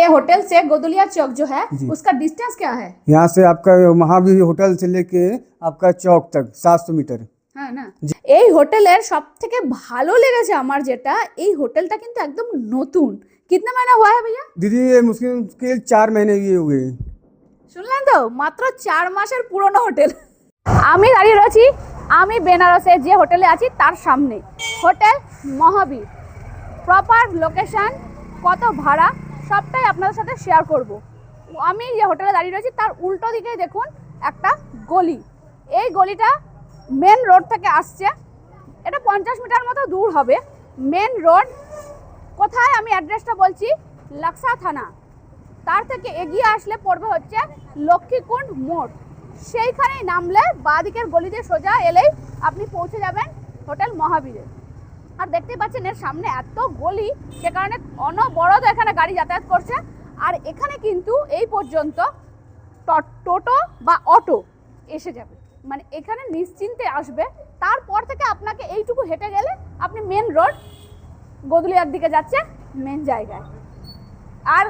ये होटल से गोदलिया चौक जो है जी। उसका डिस्टेंस क्या है यहाँ से आपका महावीर होटल से लेके आपका चौक तक सात सौ मीटर হ্যাঁ না এই হোটেলের সব থেকে ভালো লেগেছে আমার যেটা এই হোটেলটা কিন্তু একদম নতুন কিতনা মহিনা हुआ है भैया दीदी ये मुश्किल मुश्किल चार महीने ये हुए हैं। শুনলেন তো মাত্র চার মাসের পুরনো হোটেল আমি দাঁড়িয়ে রয়েছি আমি বেনারসে যে হোটেলে আছি তার সামনে হোটেল মহাবীর প্রপার লোকেশন কত ভাড়া সবটাই আপনাদের সাথে শেয়ার করব। আমি যে হোটেলে দাঁড়িয়ে রয়েছি, তার উল্টো দিকেই দেখুন একটা গলি। এই গলিটা মেন রোড থেকে আসছে। এটা পঞ্চাশ মিটার মতো দূর হবে। মেন রোড কোথায় আমি অ্যাড্রেসটা বলছি? লাক্সা থানা। তার থেকে এগিয়ে আসলে পড়বে হচ্ছে লক্ষ্মীকুণ্ড মোড়। সেইখানেই নামলে বাঁদিকের গলিতে সোজা এলেই আপনি পৌঁছে যাবেন হোটেল মহাবীরে। আর দেখতে পাচ্ছেন এর সামনে এত গলি, সে কারণে অনবরত এখানে গাড়ি যাতায়াত করছে। আর এখানে কিন্তু এই পর্যন্ত টোটো বা অটো এসে যাবে। মানে এখানে নিশ্চিন্তে আসবে। তারপর থেকে আপনাকে এইটুকু হেঁটে গেলে আপনি মেন রোড, গদুলিয়ার দিকে যাচ্ছে মেন জায়গায়। আর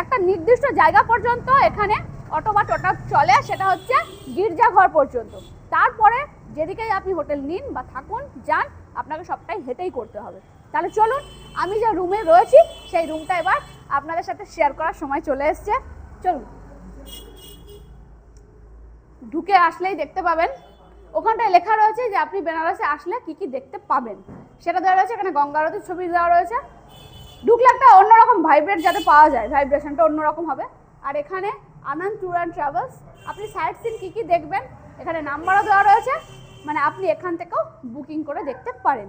একটা নির্দিষ্ট জায়গা পর্যন্ত এখানে অটো বা টোটো চলে, সেটা হচ্ছে গির্জাঘর পর্যন্ত। তারপরে যেদিকেই আপনি হোটেল নিন বা থাকুন, যান আপনাকে সবটাই হেঁটেই করতে হবে। তাহলে চলুন, আমি যে রুমে রয়েছি, সেই রুমটা এবার আপনাদের সাথে শেয়ার করার সময় চলে এসছে। চলুন। ঢুকে আসলেই দেখতে পাবেন, ওখানটায় লেখা রয়েছে যে আপনি বেনারসে আসলে কি কি দেখতে পাবেন। সেটা দেওয়া রয়েছে, এখানে গঙ্গা আরতির ছবি দেওয়া রয়েছে। ঢুকলে একটা অন্যরকম ভাইব্রেট যাতে পাওয়া যায় ভাইব্রেশনটা অন্যরকম হবে। আর এখানে আনন্দ ট্যুর অ্যান্ড ট্রাভেলস, আপনি সাইট সিন কী কী দেখবেন, এখানে নাম্বারও দেওয়া রয়েছে। মানে আপনি এখান থেকেও বুকিং করে দেখতে পারেন।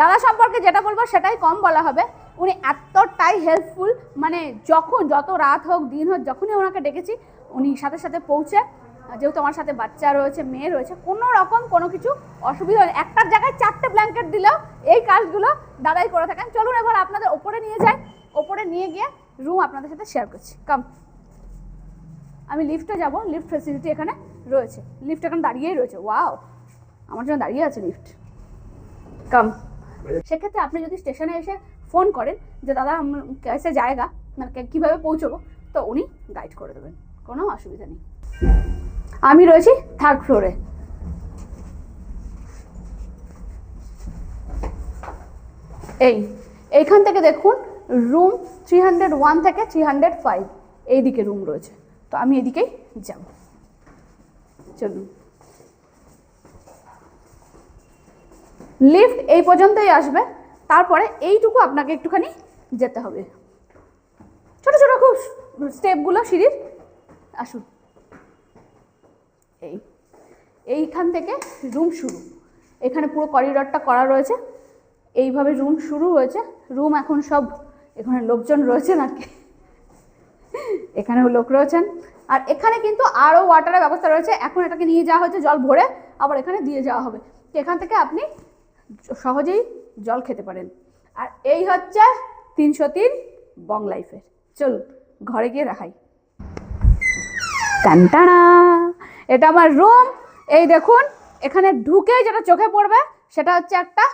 দাদা সম্পর্কে যেটা বলব সেটাই কম বলা হবে। উনি এতটাই হেল্পফুল মানে যখন যত রাত হোক, দিন হোক, যখনই ওনাকে ডেকেছি, উনি সাথে সাথে পৌঁছে, যেহেতু আমার সাথে বাচ্চা রয়েছে, মেয়ে রয়েছে, কোনো রকম কোনো কিছু অসুবিধা হয় একটার জায়গায় চারটে ব্ল্যাঙ্কেট দিলেও এই কাজগুলো দাদাই করে থাকেন। চলুন এবার আপনাদের ওপরে নিয়ে যাই। ওপরে নিয়ে গিয়ে রুম আপনাদের সাথে শেয়ার করছি। কাম আমি লিফটে যাব লিফট ফেসিলিটি এখানে। রয়েছে। লিফট এখন দাঁড়িয়েই রয়েছে। ওয়াও আমার জন্য দাঁড়িয়ে আছে লিফট কাম সেক্ষেত্রে আপনি যদি স্টেশনে এসে ফোন করেন যে, দাদা कैसे জায়গা মানে কীভাবে কীভাবে পৌঁছবো? তো উনি গাইড করে দেবেন। কোনো অসুবিধা নেই। আমি রয়েছি থার্ড ফ্লোরে এই, এইখান থেকে দেখুন রুম থ্রি হান্ড্রেড ওয়ান থেকে থ্রি হান্ড্রেড ফাইভ এইদিকে রুম রয়েছে। তো আমি এদিকেই যাব। চলুন। লিফট এই পর্যন্তই আসবে। তারপরে এইটুকু আপনাকে একটুখানি যেতে হবে। ছোট ছোট খুব স্টেপগুলো সিঁড়ির। আসুন। এই, এইখান থেকে রুম শুরু। এখানে পুরো করিডরটা করা রয়েছে। এইভাবে রুম শুরু হয়েছে। রুম এখন সব এখানে লোকজন রয়েছে নাকি? এখানেও লোক রয়েছেন। আর এখানে কিন্তু আরও ওয়াটারের ব্যবস্থা রয়েছে। এখন এটাকে নিয়ে যাওয়া হচ্ছে জল ভরে আবার এখানে দিয়ে যাওয়া হবে। তো এখান থেকে আপনি সহজেই জল খেতে পারেন। আর এই হচ্ছে তিনশো তিন বং লাইফের চলুন, ঘরে গিয়ে দেখাই। টানটানা এটা আমার রুম এই দেখুন, এখানে ঢুকে যেটা চোখে পড়বে, সেটা হচ্ছে একটা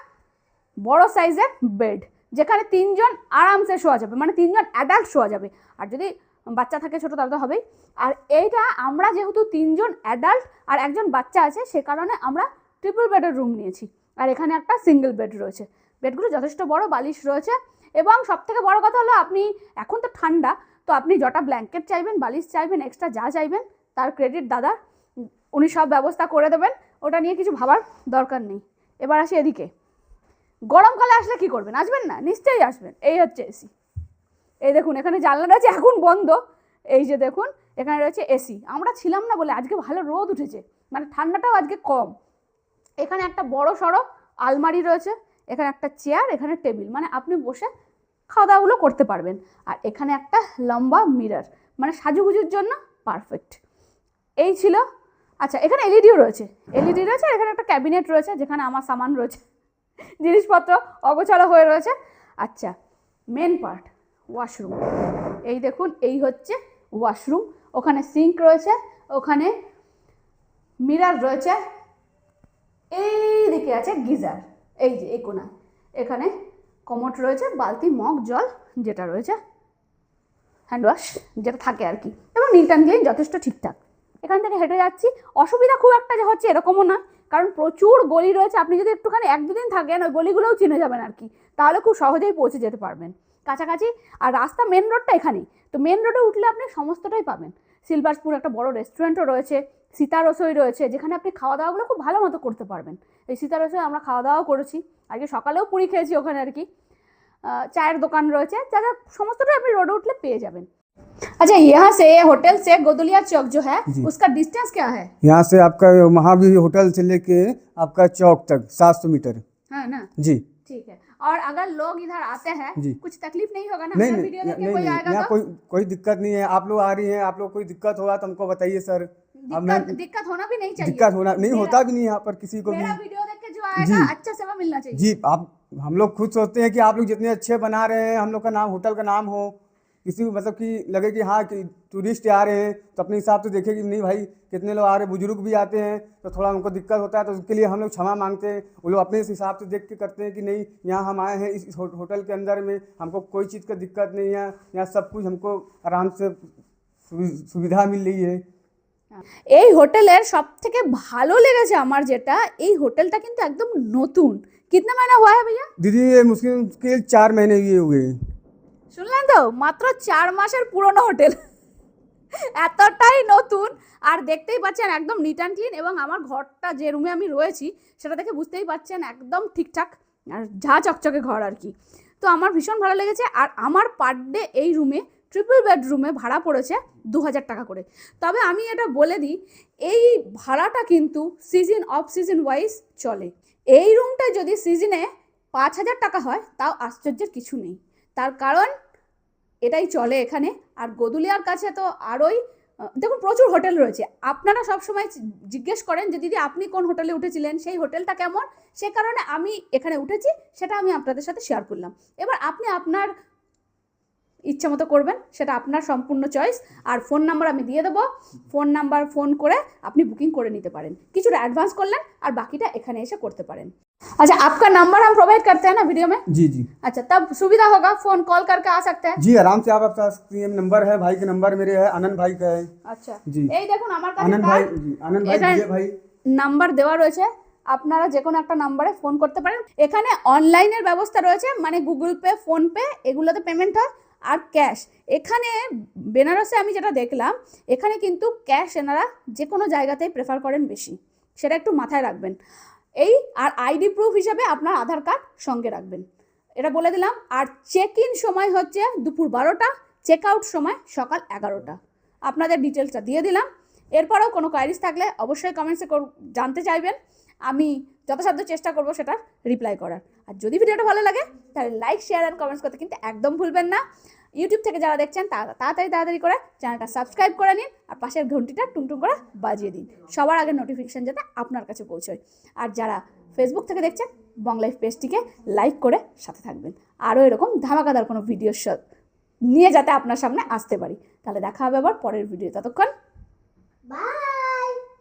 বড় সাইজের বেড যেখানে তিনজন আরামসে শোয়া যাবে। মানে তিনজন অ্যাডাল্ট শোয়া যাবে। আর যদি বাচ্চা থাকে ছোটো তাহলে তো হবেই। আর এইটা আমরা যেহেতু তিনজন অ্যাডাল্ট আর একজন বাচ্চা আছে, সে কারণে আমরা ট্রিপল বেডের রুম নিয়েছি। আর এখানে একটা সিঙ্গেল বেড রয়েছে। বেডগুলো যথেষ্ট বড়, বালিশ রয়েছে এবং সব থেকে বড় কথা হলো আপনি, এখন তো ঠান্ডা, তো আপনি যটা ব্ল্যাঙ্কেট চাইবেন, বালিশ চাইবেন এক্সট্রা যা চাইবেন, তার ক্রেডিট দাদা, উনি সব ব্যবস্থা করে দেবেন, ওটা নিয়ে কিছু ভাবার দরকার নেই। এবার আসি এদিকে। গরমকালে আসলে কি করবেন? আসবেন না? নিশ্চয়ই আসবেন। এই হচ্ছে এসি এই দেখুন, এখানে জানলা রয়েছে, এখন বন্ধ। এই যে দেখুন, এখানে রয়েছে এসি। আমরা ছিলাম না বলে আজকে ভালো রোদ উঠেছে মানে ঠান্ডাটাও আজকে কম। এখানে একটা বড় সড়ো আলমারি রয়েছে, এখানে একটা চেয়ার, এখানে টেবিল মানে আপনি বসে খাওয়া দাওয়াগুলো করতে পারবেন। আর এখানে একটা লম্বা মিরর মানে সাজুগুজুর জন্য পারফেক্ট। এই ছিল আচ্ছা এখানে এলইডিও রয়েছে, এলইডি রয়েছে এখানে একটা ক্যাবিনেট রয়েছে, যেখানে আমার সামান রয়েছে, জিনিসপত্র অগোছালো হয়ে রয়েছে। আচ্ছা মেন পার্ট ওয়াশরুম এই দেখুন, এই হচ্ছে ওয়াশরুম ওখানে সিঙ্ক রয়েছে, ওখানে মিরার রয়েছে, এই দিকে আছে গিজার। এই যে, এই কোনায়। এখানে কমোট রয়েছে, বালতি, মগ, জল যেটা রয়েছে হ্যান্ড ওয়াশ যেটা থাকে আর কি। এবং অ্যান্ড ক্লিন যথেষ্ট ঠিকঠাক। এখান থেকে হেঁটে যাচ্ছি। অসুবিধা খুব একটা যে হচ্ছে এরকমও না, কারণ প্রচুর গলি রয়েছে। আপনি যদি একটুখানি এক দুদিন থাকেন, ওই গলিগুলোও চিনে যাবেন আর কি। তাহলে খুব সহজেই পৌঁছে যেতে পারবেন। কাছাকাছি আর রাস্তা মেন রোডটা এখানেই তো মেন রোডে উঠলে আপনি সমস্তটাই পাবেন সিলভারসপুর একটা বড় রেস্টুরেন্টও রয়েছে সীতা রসই রয়েছে যেখানে আপনি খাওয়া দাওয়াগুলো খুব ভালো মতো করতে পারবেন এই সীতা রসই আমরা খাওয়া দাওয়াও করেছি আজকে সকালেও পুরি খেয়েছি ওখানে আর কি আহ, চায়ের দোকান রয়েছে যা যা সমস্তটাই আপনি রোডে উঠলে পেয়ে যাবেন अच्छा यहाँ से होटल से गोदलिया चौक जो है जी। उसका डिस्टेंस क्या है यहाँ से आपका महावीर होटल से लेके आपका चौक तक सात सौ मीटर है ना जी ठीक है और अगर लोग इधर आते हैं कुछ तकलीफ़ नहीं होगा ना? नहीं वीडियो नहीं वीडियो नहीं कोई नहीं आएगा तो? कोई कोई दिक्कत नहीं है। आप लोग आ रही हैं आप लोग कोई दिक्कत होगा तो हमको बताइए सर। दिक्कत दिक्कत होना भी नहीं चाहिए। दिक्कत होना नहीं होता भी नहीं यहाँ पर किसी को भी। वीडियो देख के जो आएगा। अच्छा सेवा मिलना चाहिए। जी आप हम लोग खुद सोचते हैं कि आप लोग जितने अच्छे बना रहे हैं हम लोग का नाम होटल का नाम हो किसी को मतलब कि लगे कि हाँ कि टूरिस्ट आ रहे हैं तो अपने हिसाब से देखे कि नहीं भाई कितने लोग आ रहे हैं बुजुर्ग भी आते हैं तो थोड़ा उनको दिक्कत होता है तो उसके लिए हम लोग क्षमा मांगते हैं वो लोग अपने हिसाब से देख के करते हैं कि नहीं यहाँ हम आए हैं इस इस हो- होटल के अंदर में हमको कोई चीज़ का दिक्कत नहीं है यहाँ सब कुछ हमको आराम से सुवि- सुविधा मिल रही है এই হোটেলের সব থেকে ভালো লেগেছে আমার যেটা এই হোটেলটা কিন্তু একদম নতুন কিতনা মহিনা हुआ है भैया दीदी ये मुश्किल मुश्किल चार महीने ये हुए हैं শুনলেন তো? মাত্র চার মাসের পুরনো হোটেল। এতটাই নতুন। আর দেখতেই পাচ্ছেন একদম নিট অ্যান্ড ক্লিন এবং আমার ঘরটা যে রুমে আমি রয়েছি, সেটা দেখে বুঝতেই পাচ্ছেন একদম ঠিকঠাক আর ঝা চকচকে ঘর আর কি। তো আমার ভীষণ ভালো লেগেছে আর আমার পার ডে এই রুমে ট্রিপল বেডরুমে ভাড়া পড়েছে দু হাজার টাকা করে। তবে আমি এটা বলে দিই, এই ভাড়াটা কিন্তু সিজন অফ সিজন ওয়াইজ চলে। এই রুমটা যদি সিজনে পাঁচ হাজার টাকা হয়, তাও আশ্চর্যের কিছু নেই। তার কারণ এটাই চলে এখানে। আর গদুলিয়ার কাছে তো আরোই দেখুন প্রচুর হোটেল রয়েছে। আপনারা সবসময় জিজ্ঞেস করেন যে, দিদি, আপনি কোন হোটেলে উঠেছিলেন? সেই হোটেলটা কেমন? সে কারণে আমি এখানে উঠেছি, সেটা আমি আপনাদের সাথে শেয়ার করলাম। এবার আপনি আপনার ইচ্ছা মতো করবেন, সেটা আপনার সম্পূর্ণ চয়েস আর ফোন নাম্বার আমি দিয়ে দেবো। ফোন নাম্বার ফোন করে আপনি বুকিং করে নিতে পারেন। কিছুটা অ্যাডভান্স করলেন, আর বাকিটা এখানে এসে করতে পারেন। अच्छा आपका नंबर हम प्रोवाइड करते हैं ना वीडियो में जी जी अच्छा तब सुविधा होगा फोन कॉल करके आ सकते हैं जी आराम से आप बता सकती हैं नंबर है भाई का नंबर मेरे है आनंद भाई का है আচ্ছা জি। এই দেখুন আমার কাছে आनंद भाई কার্ড जी आनंद भाई এখানে- विजय भाई নাম্বার দেওয়া রয়েছে আপনারা যে কোনো একটা নাম্বারে ফোন করতে পারেন এখানে অনলাইনের ব্যবস্থা রয়েছে মানে গুগল পে ফোনপে এগুলোতে পেমেন্ট হয় আর ক্যাশ এখানে বেনারসে আমি যেটা দেখলাম এখানে কিন্তু ক্যাশ এনারা যে কোনো জায়গাতেই প্রেফার করেন বেশি সেটা একটু মাথায় রাখবেন এই আর আইডি প্রুফ হিসাবে আপনার আধার কার্ড সঙ্গে রাখবেন। এটা বলে দিলাম, আর চেক ইন সময় হচ্ছে দুপুর বারোটা চেক আউট সময় সকাল এগারোটা। আপনাদের ডিটেলসটা দিয়ে দিলাম। এরপরেও কোনো কোয়ারিজ থাকলে অবশ্যই কমেন্টসে জানতে চাইবেন। আমি যথাসাধ্য চেষ্টা করব সেটা রিপ্লাই করার। আর যদি ভিডিওটা ভালো লাগে, তাহলে লাইক শেয়ার অ্যান্ড কমেন্টস করতে কিন্তু একদম ভুলবেন না। ইউটিউব থেকে যারা দেখছেন তাড়াতাড়ি তাড়াতাড়ি করে চ্যানেলটা সাবস্ক্রাইব করে নিন আর পাশের ঘন্টিটা টুংটুং করে বাজিয়ে দিন। সবার আগে নোটিফিকেশান যাতে আপনার কাছে পৌঁছয়। আর যারা ফেসবুক থেকে দেখছেন বংলাইফ পেজটিকে লাইক করে সাথে থাকবেন। আরও এরকম ধামাকাদার কোনো ভিডিও নিয়ে যাতে আপনার সামনে আসতে পারি। তাহলে দেখা হবে আবার পরের ভিডিও ততক্ষণ Bye.